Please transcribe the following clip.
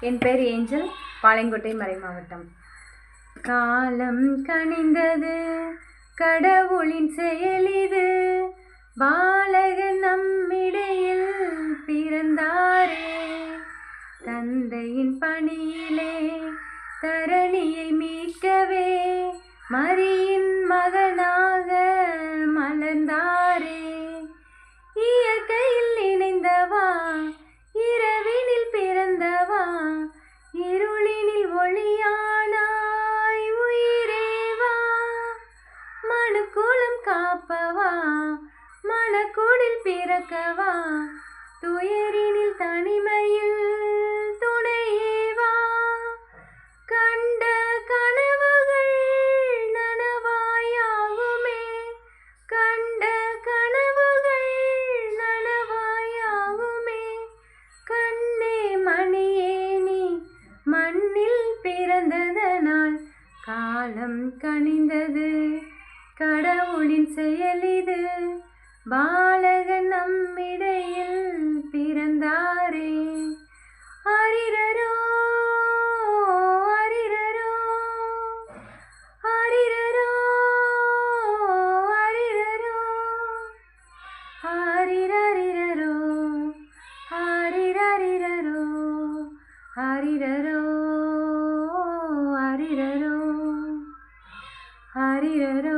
என் பேர் ஏஞ்சல் பாளையங்கோட்டை மறை மாவட்டம். காலம் கனிந்தது கடவுளின் செயலிது பாலகன் நம்மிடையில் பிறந்தாரே. தந்தையின் பணியிலே தரணியை மீட்கவே மரியின் மனக்குடில் துயரினில் தனிமையில் துணையேவா? கண்ட கனவுகள் நனவாயாகுமே? கண்ட கனவுகள் நனவாயாகுமே? கண்ணே மணியே நீ மண்ணில் பிறந்ததனால் காலம் கனிந்தது. கடவுளின் செயலிது பாலகன் நம் ஹரிரரோ ஹரிரரோ ஹரிரரோ